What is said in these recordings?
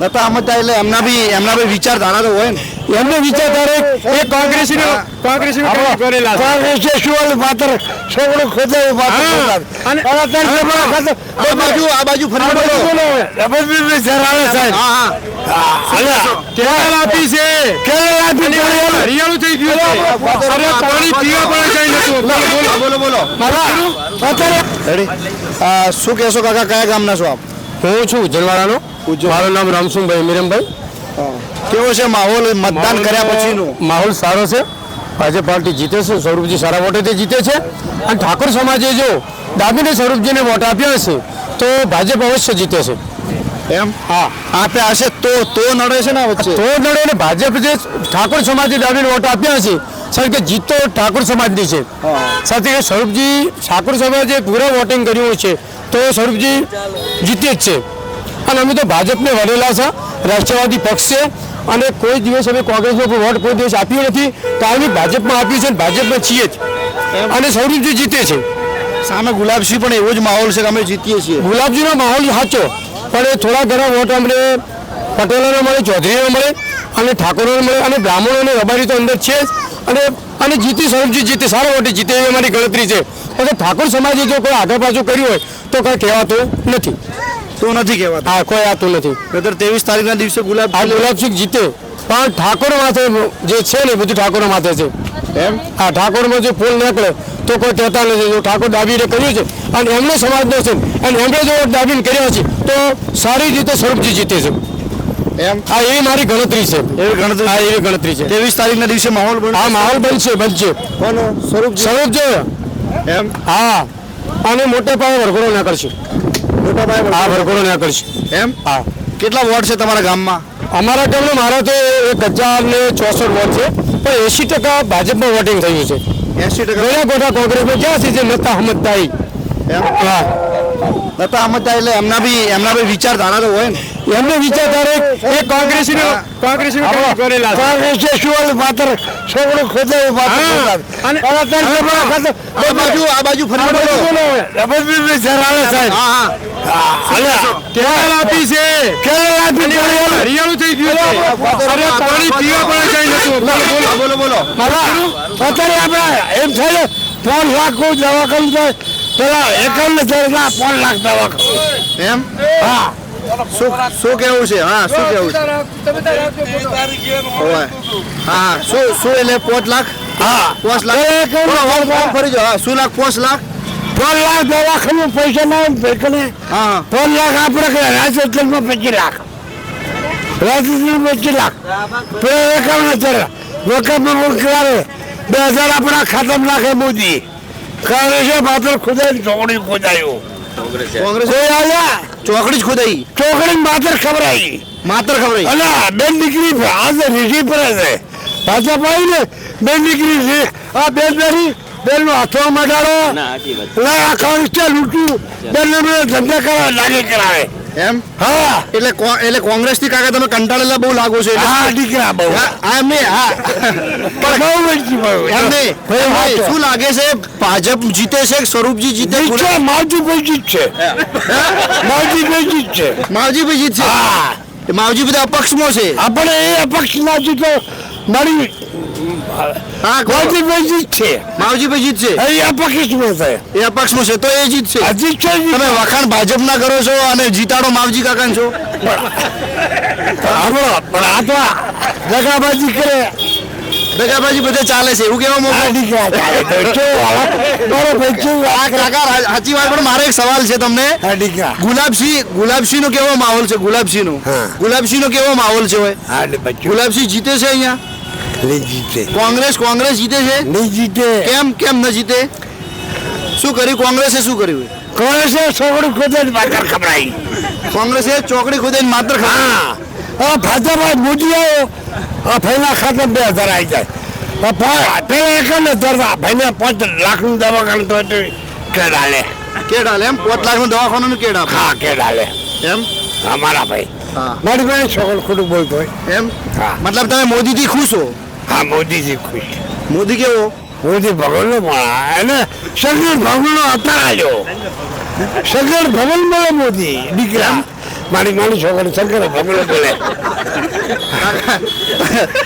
નતા આમતા એટલે એમના બી એમના બી વિચારધારા તો હોય ને. એમને વિચારધારે એ કોંગ્રેસ કોંગ્રેસી કરેલા. કોંગ્રેસે શું માત્ર છોકરું ખોદે માત્ર. અને- આ બાજુ આ બાજુ ફરી બોલો. રમતભાઈ જરાવે સાહેબ હા હા. કેરળ આપી છે. કેરળાથી આપી કેરળ. હરિયાળું થઈ ગયું છે. અરે પાણી પીવા પણ કઈ નથી બોલો બોલો બોલો. મારા શું કહેશો કાકા કયા ગામના છો આપ? હું છું ઉજ્જલવાડાનો મારું નામ રામસુંભાઈ મીરમભાઈ. કેવો છે માહોલ? મતદાન કર્યા પછીનું? માહોલ સારો છે. ભાજપ પાર્ટી જીતે છે. સ્વરૂપજી સારા વોટેથી જીતે છે. અને ઠાકોર સમાજે જો દાબીને સ્વરૂપજીને વોટ આપ્યા હશે તો ભાજપ અવશ્ય જીતે છે. એમ? હા. આપે હશે તો તો નડે છે ને વચ્ચે? તો નડે ને ભાજપ જે ઠાકોર સમાજે દાબીને વોટ આપ્યા હશે સર કે જીત તો ઠાકોર સમાજની છે. સાથે સ્વરૂપજી ઠાકોર સમાજે પૂરા વોટિંગ કર્યું છે. તો સ્વરૂપજી જીતે જ છે. અને અમે તો ભાજપને વળેલા છે રાષ્ટ્રવાદી પક્ષ છે. અને કોઈ દિવસ અમે કોંગ્રેસનો વોટ કોઈ દિવસ આપ્યો નથી. કાયમી ભાજપમાં આપ્યું છે અને ભાજપમાં છીએ જ. અને સ્વરૂપજી જીતે છે. સામે ગુલાબસિંહ પણ એવો જ માહોલ છે કે અમે જીતીએ છીએ. ગુલાબજીનો માહોલ સાચો પણ એ થોડા ઘણા વોટ અમને પટેલોને મળે ચૌધરીને મળે અને ઠાકોરોને મળે અને બ્રાહ્મણોને રબારી તો અંદર છે જ. અને અને જીતી સ્વરૂપજી જીતે સારા વોટે જીતે એવી અમારી ગણતરી છે. પણ ઠાકોર સમાજે જો કોઈ આગળ પાછું કર્યું હોય તો કંઈ કહેવાતું નથી. તો નથી કહેવાતું? હા કોઈ આતું નથી. નહીતર ત્રેવીસ તારીખના દિવસે ગુલાબ આ ગુલાબસિંહ જીતે. પણ ઠાકોર માથે જે છે ને બધું ઠાકોરો માથે છે. એમ? આ ઠાકોરમાં જે ફૂલ નીકળે તો કોઈ કહેતા નથી. જો ઠાકોર દાબીને કર્યું છે અને એમનો સમાજનો છે અને એમણે જો દાબીને કર્યા છે તો સારી રીતે સ્વરૂપજી જીતે છે. એમ? આ એવી મારી ગણતરી છે. એવી ગણતરી? આ એવી ગણતરી છે. ત્રેવીસ તારીખના દિવસે માહોલ બને આ માહોલ બનશે બનશે. કોનો? સ્વરૂપ સ્વરૂપ છે એમ? હા. અને મોટા પાયે વરઘોડો ના કરશું. મોટા પાયે હા વરઘોડો ના કરશું. એમ? હા. કેટલા વોટ છે તમારા ગામમાં? અમારા ગામનો મારા તો એક હજાર ને ચોસઠ વોટ છે પણ એસી ટકા ભાજપમાં વોટિંગ થયું છે. એસી ટકા? ગયા બધા કોંગ્રેસમાં ક્યાં છે જે નતા હમદદાઈ એમ? હા. નતા આમતા એટલે એમના બી એમના બી વિચારધારા તો હોય ને. એમને વિચારધારે એ કોંગ્રેસી કોંગ્રેસી કોંગ્રેસે શું માત્ર છોકરું ખોદાય માત્ર આ બાજુ આ બાજુ ફરી બોલો. સાહેબ. હા. હા. કેરળ આપી છે. કેરળ. હરિયાળું થઈ ગયું અરે પાણી પીવા પણ કઈ બોલો બોલો બોલો. અત્યારે આપણે એમ થાય ત્રણ લાખ કોઈ દવાખાનું થાય. પેલા એકાવન હજાર ના પાંચ લાખ દવાખાનું. એમ? હા. શું કેવું છે? હા શું કેવું છે? હા શું શું એટલે પાંચ લાખ? હા. પાંચ લાખ? એકાવન હજાર ફોન ફરી જાઓ હા શું લાખ? પાંચ લાખ? પાંચ લાખ દવાખાનું પૈસા ના આવે ભેટને હા. પાંચ લાખ આપણે કે રાજસ્થાનમાં પચીસ લાખ. રાજસ્થાન પચીસ લાખ. પેલો રકમ હજાર. રકમ મોકલાવે બે હજાર આપણા ખાતામાં નાખે મોદી. કોંગ્રેસે માત્ર ખુદાઈ ચોકડી ખોદાયું. કોંગ્રેસ. કોઈ આવ્યા ચોકડી જ ખોદાઈ. ચોકડી માત્ર ખબરાઈ. માત્ર ખબર અલા બેન દીકરી આજે પડે છે. ભાજપ આવી ને બેન દીકરી છે. આ બેન બેરી બેન હાથો મટાડો લા આ કોંગ્રેસ લૂંટ્યું. બેન ને ધંધા કરવા લાગે કરાવે. એમ? હા. એટલે એટલે કોંગ્રેસથી કાકા તમે કંટાળેલા બહુ લાગો છો હા દીકરા બહુ. હા, મે હા. પણ શું લાગે છે? ભાજપ જીતે છે કે સ્વરૂપજી જીતે? છે માવજી ભાઈ જીત છે. માવજી ભાઈ જીત છે. માવજી ભાઈ જીતશે હા. માવજી બધા અપક્ષમાં છે? આપણે એ અપક્ષ ના જીતો મળી હા કહો. માવજી ભાઈ જીત છે. માવજી ભાઈ જીતશે એ અપક્ષમાં છે એ અપક્ષમાં છે તો એ જીતશે આ જીત છે જીત. તમે વખાણ ભાજપના કરો છો અને જીતાડો માવજી કાકા છો. આપણો પણ આ તો દગાબાજી કરે. દગાબાજી બધે ચાલે છે એવું કેવા સાચી વાત પણ મારે એક સવાલ છે તમને. ગુલાબસિંહ ગુલાબસિંહ નો કેવો માહોલ છે? ગુલાબસિંહ નો ગુલાબસિંહ નો કેવો માહોલ છે ગુલાબસિંહ જીતે છે અહીંયા? નહીં જીતે. કોંગ્રેસ કોંગ્રેસ જીતે છે? નહીં જીતે. કેમ કેમ ન જીતે? શું કર્યું? કોંગ્રેસે શું કર્યું? કોંગ્રેસે ચોકડી ખોદે માત્ર ખબરાઈ કોંગ્રેસે ચોકડી ખોદે માત્ર હા. આ ભાજપ મોદી આવ્યો. આ ભાઈના ખાતે બે હજાર આવી જાય. પેલા એક ને હજાર ભાઈને પાંચ લાખનું દવાખાનું તો હતું. કે ડાલે કે ડાલે એમ? પાંચ લાખનું દવાખાનું કેડ હા કેડ ડાલે એમ? અમારા ભાઈ. હા. મારી ભાઈ છોકરો ખોટું બોલતો હોય. એમ? હા. મતલબ તમે મોદી થી ખુશ હો? હા મોદીજી ખુશ. મોદી કેવો? મોદી ભગવાનનો પણ એને સગર ભગવાનનો આવ્યો સગીર ભગવાન મળે મોદી દીકરા. મારી મારી છોકરી શંકર ભગવાન બોલે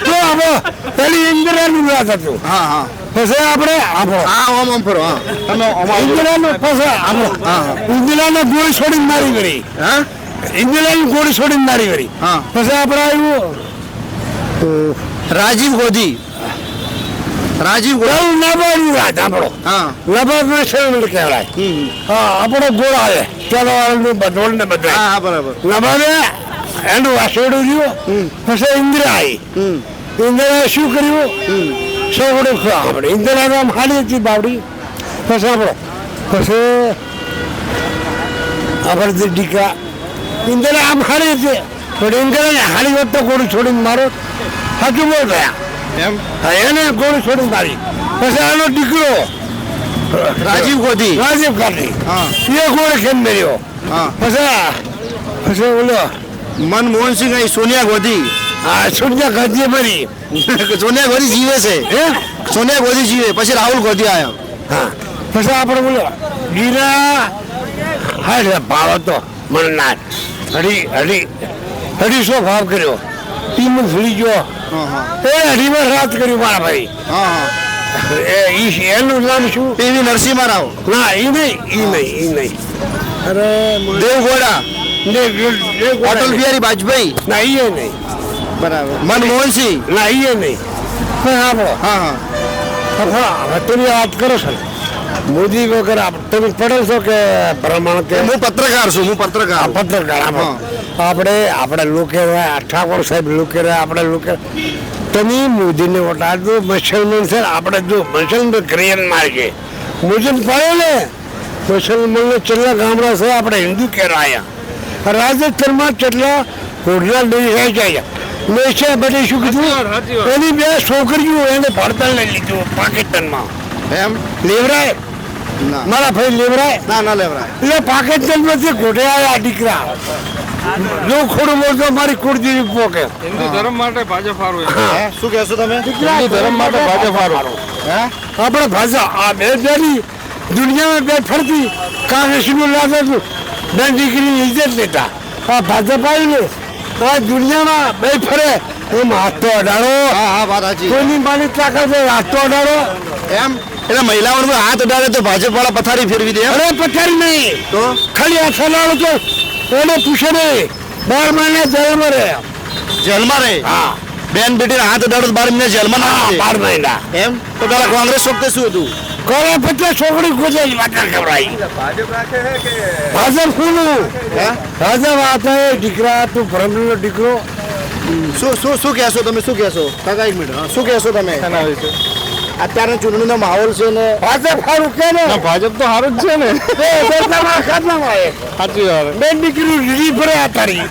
તો હવે પેલી ઇન્દિરાનું વાત હતું. હા હા. પછી આપણે આપણો હા ઓમ ઓમ ફરો હા. તમે. ઇન્દિરાનું પછી આપણો ઇન્દિરાને ગોળી છોડીને મારી ગઈ હા? ઇન્દિરાની ગોળી છોડીને મારી ગઈ હા. પછી આપણે આવ્યું રાજીવ ગોધી. રાજીવ ગોધી. નબાડનું વાત આપણો. હા. નબાડનો શેરમેલ કહેવાય. હા આપણો ગોળ આવે. ચાલો વાળનું બધોળ ને બધા હા બરાબર. નબાડે એનું વાસેડું રહ્યું. પછી ઇન્દિરા આવી ઇન્દિરાએ શું કર્યું? સૌડું આપણે ઇન્દિરા નામ હાડી હતી બાવડી. પછી આપણો. પછી આપણે જે દીકરા ઇન્દિરા આમ હાડી હતી પણ ઇન્દિરાને હાડી હોત તો ગોળી છોડીને મારો. સાચું બોલ થયા એમ? એને ગોળી છોડી મારી. પછી આનો દીકરો રાજીવ ગોધી. રાજીવ ગાંધી. હા. એ ગોળી ખેમ મેર્યો. હા. પછી પછી બોલો મનમોહન સિંહ અહીં સોનિયા ગોધી. હા સોનિયા ગાંધી મરી. સોનિયા ગોધી જીવે છે. હે? સોનિયા ગોધી જીવે. પછી રાહુલ ગોધી આવ્યો હા. પછી આપણે બોલો ગીરા હા ભાવ હતો મને ના હડી અઢી અઢીસો ભાવ કર્યો. ટીમ ફરી ગયો. એ અઢીમાં રાત કર્યું મારા ભાઈ. હા હા. એ એનું નામ શું? પીવી નરસિંહ રાવ. ના એ નહીં એ નહીં એ નહીં. અરે દેવગોડા. અટલ બિહારી વાજપેયી. ના એ નહીં. બરાબર. મનમોહનસિંહ. ના એ નહીં. હા હા હા હવે તમે વાત કરો છો મોદી વગર તમે પડો છો કે પ્રમાણ કે હું પત્રકાર છું હું પત્રકાર. પત્રકાર આપણો. આપણે આપણે લોકો ઠાકોર સાહેબ લોકો આપણે લોકો તમે મોદીને વોટ આપજો મુસલમાન છે આપણે જો મુસલમાન ક્રિયન માર્ગે. મુસલમાન પડે ને મુસલમાનને છેલ્લા ગામડા છે આપણે હિન્દુ કહેવાયા રાજસ્થાનમાં કેટલા હોટલા લઈ જાય મેં બધી શું કીધું? એની બે છોકરીઓ એને ભણતર લઈ લીધું પાકિસ્તાનમાં. એમ? લેવરાય? ના. મારા ભાઈ લેવરાય? ના ના લેવરાય. એટલે પાકિસ્તાનમાંથી ઘોટે આવ્યા દીકરા. જો ખોડું બોલતો મારી કુળજી પોકે. હિન્દુ ધર્મ માટે ભાજપ સારું શું કહેશો તમે? હિન્દુ ધર્મ માટે ભાજપ. હે? આપણે ભાષા આ બે બેરી દુનિયામાં બે ફરતી કાંગ્રેસનું લાગતું બે દીકરી ઇજ્જત લેતા. આ ભાજપ આવીને આ દુનિયામાં બે ફરે. એમ હાથ તો અડાડો. હા હા વાત સાચી. કોઈની તાકાત હાથ તો અડાડો. એમ? એટલે મહિલાઓને હાથ અડાડે તો ભાજપ વાળા પથારી ફેરવી દે? અરે પથારી નહીં. તો? ખાલી આ સલાડો તો એને પૂછે નહીં? બાર મહિને જેલમાં રહે. જેલમાં રહે? હા. બેન બેટી હાથ અડાડો બાર મહિના જેલમાં ના બાર મહિના. એમ? તો પેલા કોંગ્રેસ વખતે શું હતું? કોને પછી? છોકરી ખોજે વાત ખવડાઈ ભાજપ કોનું? હે? ભાજપ આ એ દીકરા તું ભરમનો દીકરો. શું શું શું કહેશો તમે? શું કહેશો? કાકા એક મિનિટ હા, શું કહેશો તમે? અત્યારે ચૂંટણીનો માહોલ છે ને. ભાજપ સારું કે ને? ભાજપ તો સારું જ છે ને. સાચી વાત બે દીકરી રીડી ભરે આ તારી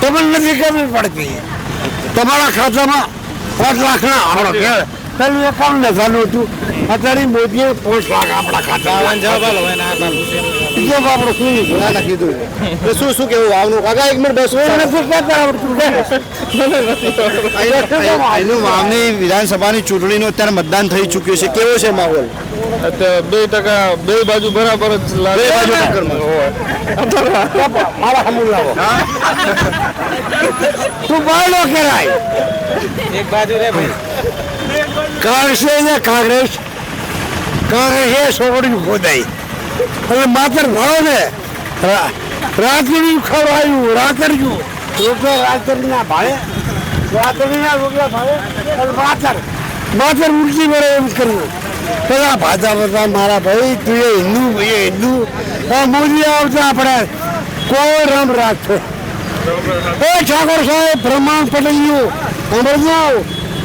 તમને નથી ખબર પડતી. તમારા ખાતામાં પાંચ લાખના આવડો કે પેલું એકાઉન્ટ ને ચાલુ હતું. અત્યારે મોદીએ પોસ્ટ લાખ આપણા ખાતામાં જવાબ આપણો શું ના ના કીધું તો શું શું કેવું વાવનું? કાકા એક મિનિટ બેસો. એ આવડતું. વાવની વિધાનસભાની ચૂંટણીનું અત્યારે મતદાન થઈ ચૂક્યું છે. કેવો છે માહોલ? બે ટકા બે બાજુ બરાબર જ બે બાજુ મારા હમું લાવો. તું બાયલો કહેવાય એક બાજુ રે ભાઈ. કોંગ્રેસ ને કોંગ્રેસ. કાંગ્રેસ એ છોકરી ખોદાઈ. અને માત્ર ભણો ને રાત્રિનું ખવડાયું, રાતર્યું. રોટલા રાતરના ભાવે રાતરના રોટલા ભાવે અને માતર માતર ઉલટી વળે એમ કર્યું. પેલા ભાતા બધા મારા ભાઈ, તું એ હિન્દુ એ હિન્દુ. મોદી આવતા આપણે કોઈ રમ રાખશે એ ઠાકોર સાહેબ પ્રમાણ પટેલનું સાંભળજો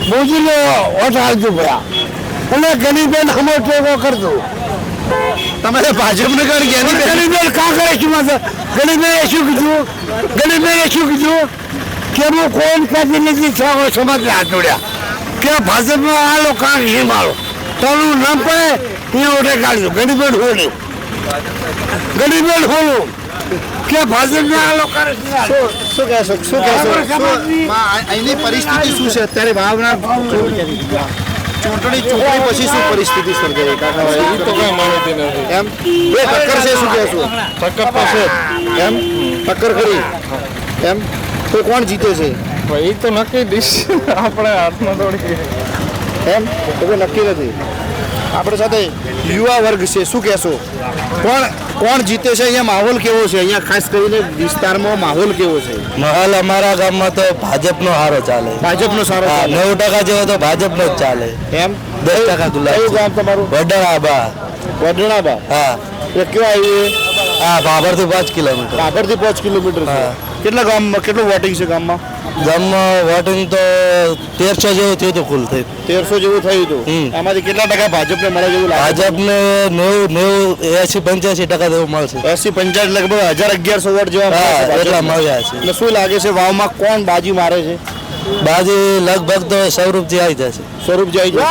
મોદીને વોટ આપજો ભયા. અને ગરીબેન હમો ટેકો કરજો. તમે તો ભાજપને કરી ગયા નહીં? ગરીબેન કા કરે છે માથે? ગરીબેને શું કીધું? ગરીબેને શું કીધું? કે હું કોઈ કાઢી નથી ઠાકોર સમાજને હાથ જોડ્યા. કે ભાજપમાં આલો કાંગ્રેસમાં આલો તારું નામ પડે એ ઓટે કાઢજો. ગરીબેન હોલું ગરીબેન હોલું કે ભાજપને શું શું કહેશો? શું કહેશો? અહીંની પરિસ્થિતિ શું છે? અત્યારે ભાવના ચૂંટણી ચૂંટણી પછી શું પરિસ્થિતિ સર્જાઈ એ તો કઈ માહિતી નથી એમ? બે ટક્કર છે શું કહેશો? ટક્કર તો છે એમ? ટક્કર કરી. એમ? તો કોણ જીતે છે? ભાઈ એ તો નક્કી ડીશ આપણે હાથમાં દોડી એમ? તો નક્કી નથી. આપણે સાથે યુવા વર્ગ છે શું કહેશો? કોણ કોણ જીતે છે? અહીંયા માહોલ કેવો છે? અહીંયા ખાસ કરીને વિસ્તારમાં માહોલ કેવો છે? માહોલ અમારા ગામમાં તો ભાજપનો સારો ચાલે. ભાજપનો સારો નવ ટકા જેવો તો ભાજપનો જ ચાલે. એમ? દસ ટકા ગુલાબ. ગામ તમારું? વડણાબા વડણાબા હા. એ કયો આવ્યું હા બાબરથી પાંચ કિલોમીટર. બાબરથી પાંચ કિલોમીટર હા. કેટલા ગામમાં કેટલું વોટિંગ છે ગામમાં? ગામમાં વોટિંગ તો તેરસો જેવું થયું હતું કુલ થઈ. તેરસો જેવું થયું હતું. હમ. આમાંથી કેટલા ટકા ભાજપને મળે જેવું લાગે? ભાજપને નેવું નેવું એસી પંચ્યાસી ટકા જેવું મળશે. એસી પંચ્યાસી લગભગ હજાર અગિયારસો વોટ જેવા. એટલા મળ્યા છે. એટલે શું લાગે છે વાવમાં કોણ બાજી મારે છે? બાજી લગભગ તો સ્વરૂપજી આવી જશે. સ્વરૂપ આવી કરે.